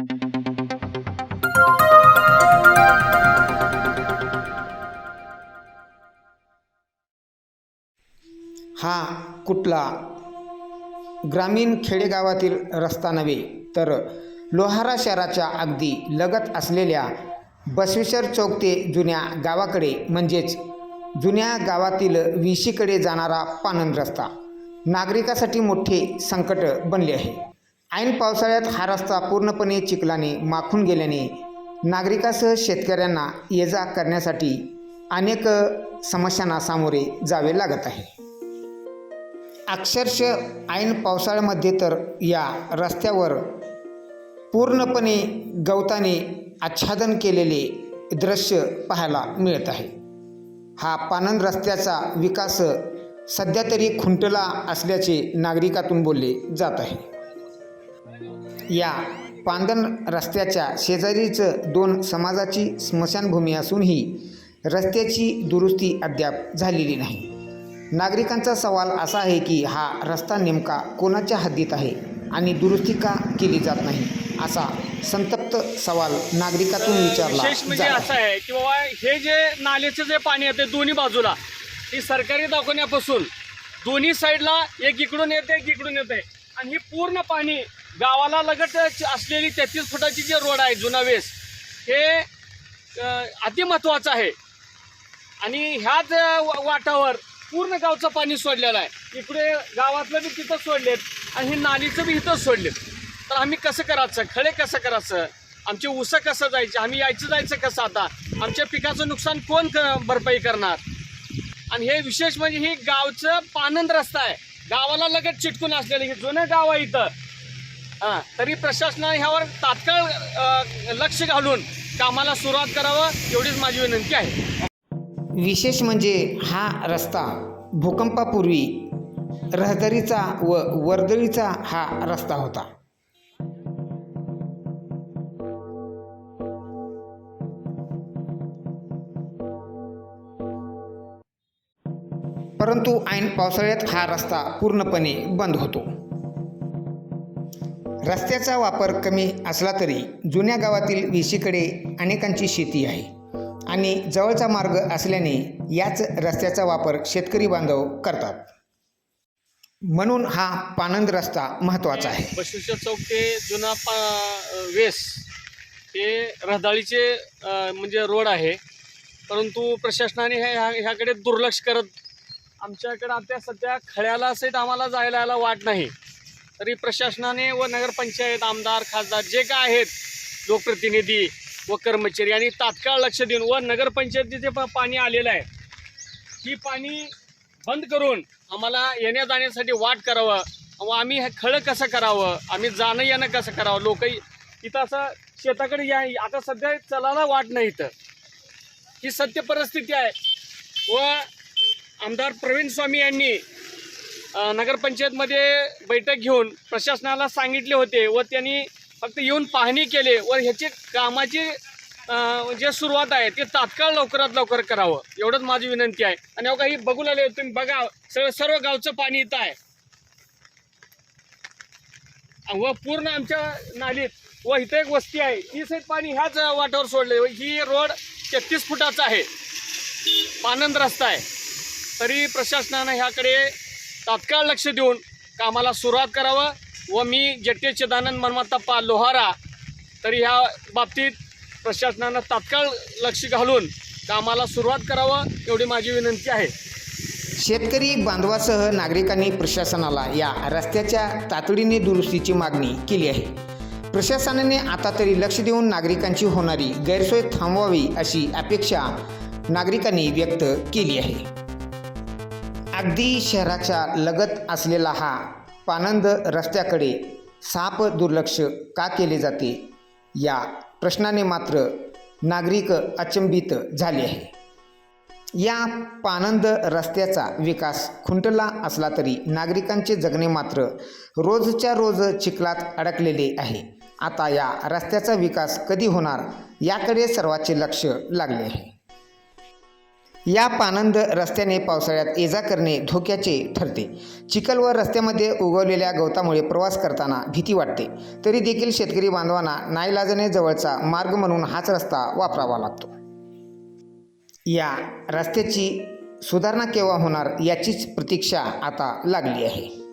हा कुठला? ग्रामीण खेडेगावातील रस्ता नव्हे तर लोहारा शहराच्या अगदी लगत असलेल्या बसवेश्वर चौक ते जुन्या गावाकडे म्हणजेच जुन्या गावातील विशीकडे जाणारा पानन रस्ता नागरिकासाठी मोठे संकट बनले आहे. ऐन पावसाळ्यात हा रस्ता पूर्णपणे चिखलाने माखून गेल्याने नागरिकासह शेतकऱ्यांना ये जा करण्यासाठी अनेक समस्यांना सामोरे जावे लागत आहे. अक्षरशः ऐन पावसाळ्यामध्ये तर या रस्त्यावर पूर्णपणे गवताने आच्छादन केलेले दृश्य पाहायला मिळत आहे. हा पानन रस्त्याचा विकास सध्या तरी खुंटला असल्याचे नागरिकातून बोलले जात आहे. या पांदन रस्त्याच्या शेजारीच दोन समाजाची स्मशानभूमी असूनही रस्त्याची दुरुस्ती अद्याप झालेली नाही. नागरिकांचा सवाल असा आहे की हा रस्ता नेमका कोणाच्या हद्दीत आहे आणि दुरुस्ती का केली जात नाही असा संतप्त सवाल नागरिकातून विचारला विशेष म्हणजे जात असं आहे की बाबा हे जे नाल्याचं जे पाणी येते दोन्ही बाजूला ही सरकारी दवाखान्यापासून दोन्ही साईडला एक इकडून येते एक इकडून येते. आणि ही पूर्ण पाणी गावाला लगत असलेली तेहतीस फुटाची जे रोड आहे जुना वेस हे अतिमहत्वाचं आहे. आणि ह्याच वा- वाटावर पूर्ण गावचं पाणी सोडलेलं आहे. इकडे गावातलं बी तिथं सोडलेत आणि हे नालीचं बी इथंच सोडलेत. तर आम्ही कसं करायचं? खळे कसं करायचं? आमचे ऊसं कसं जायचं? आम्ही यायचं जायचं कसं आता? आमच्या पिकाचं नुकसान कोण भरपाई करणार? आणि हे विशेष म्हणजे ही गावचं पानंद रस्ता आहे. गावाला लगत चिटकून असलेलं हे जुनं गाव आहे इथं. हां तरी प्रशासनाने ह्यावर तात्काळ लक्ष घालून कामाला सुरुवात करावं एवढीच माझी विनंती आहे. विशेष म्हणजे हा रस्ता भूकंपापूर्वी रहदारीचा व वर्दळीचा हा रस्ता होता. परंतु ऐन पावसाळ्यात हा रस्ता पूर्णपणे बंद होतो. रस्त्याचा वापर कमी असला तरी जुन्या गावातील विशीकडे अनेकांची शेती आहे. आणि जवळचा मार्ग असल्याने याच रस्त्याचा वापर शेतकरी बांधव करतात. म्हणून हा पानंद रस्ता महत्त्वाचा आहे. बसवेश्वर चौक ते जुना पा वेस हे रहदारीचे म्हणजे रोड आहे. परंतु प्रशासनाने हे ह्या ह्याकडे दुर्लक्ष करत आमच्याकडे आता सध्या खळ्याला सेट आम्हाला जायला यायला वाट नाही. तरी प्रशासनाने व नगरपंचायत आमदार खासदार जे काय आहेत लोकप्रतिनिधी व कर्मचारी यांनी तात्काळ लक्ष देऊन व नगरपंचायतीचे जे पाणी आलेलं आहे ती पाणी बंद करून आम्हाला येण्या जाण्यासाठी वाट करावं व आम्ही हे खळं कसं करावं आम्ही जाणं येणं कसं करावं? लोक इथं असं शेताकडे या आता सध्या चलायला वाट नाही इथं. ही सत्य परिस्थिती आहे. व आमदार प्रवीण स्वामी यांनी नगरपंचायतमध्ये बैठक घेऊन प्रशासनाला सांगितले होते व त्यांनी फक्त येऊन पाहणी केले व ह्याची कामाची जे सुरुवात आहे ते तात्काळ लवकरात लवकर करावं. एवढंच माझी विनंती आहे. आणि अहो काही बघू लागले तुम्ही बघा सगळं सर्व गावचं पाणी इथं आहे. व पूर्ण आमच्या नालीत व इथं एक वस्ती आहे. ही सहित पाणी ह्याच वाटावर सोडले ही रोड तेहतीस फुटाचा आहे. पानंद रस्ता आहे. तरी प्रशासनानं ह्याकडे तात्काळ लक्ष देऊन कामाला सुरुवात करावं व मी जट्टे चिदानंद मनमत्ताप्पा लोहारा तरी ह्या बाबतीत प्रशासनानं तात्काळ लक्ष घालून कामाला सुरुवात करावं एवढी माझी विनंती आहे. शेतकरी बांधवासह नागरिकांनी प्रशासनाला या रस्त्याच्या तातडीने दुरुस्तीची मागणी केली आहे. प्रशासनाने आता तरी लक्ष देऊन नागरिकांची होणारी गैरसोय थांबवावी अशी अपेक्षा नागरिकांनी व्यक्त केली आहे. अगदी शहराच्या लगत असलेला हा पानंद रस्त्याकडे साप दुर्लक्ष का केले जाते? या प्रश्नाने मात्र नागरिक अचंबित झाले आहे. या पानंद रस्त्याचा विकास खुंटला असला तरी नागरिकांचे जगणे मात्र रोजच्या रोज चिखलात अडकलेले आहे. आता या रस्त्याचा विकास कधी होणार याकडे सर्वांचे लक्ष लागले आहे. या पानंद रस्त्याने पावसाळ्यात ये जा करणे धोक्याचे ठरते. चिखल व रस्त्यामध्ये उगवलेल्या गवतामुळे प्रवास करताना भीती वाटते. तरी देखील शेतकरी बांधवांना नाईलाजाने जवळचा मार्ग म्हणून हाच रस्ता वापरावा लागतो. या रस्त्याची सुधारणा केव्हा होणार याचीच प्रतीक्षा आता लागली आहे.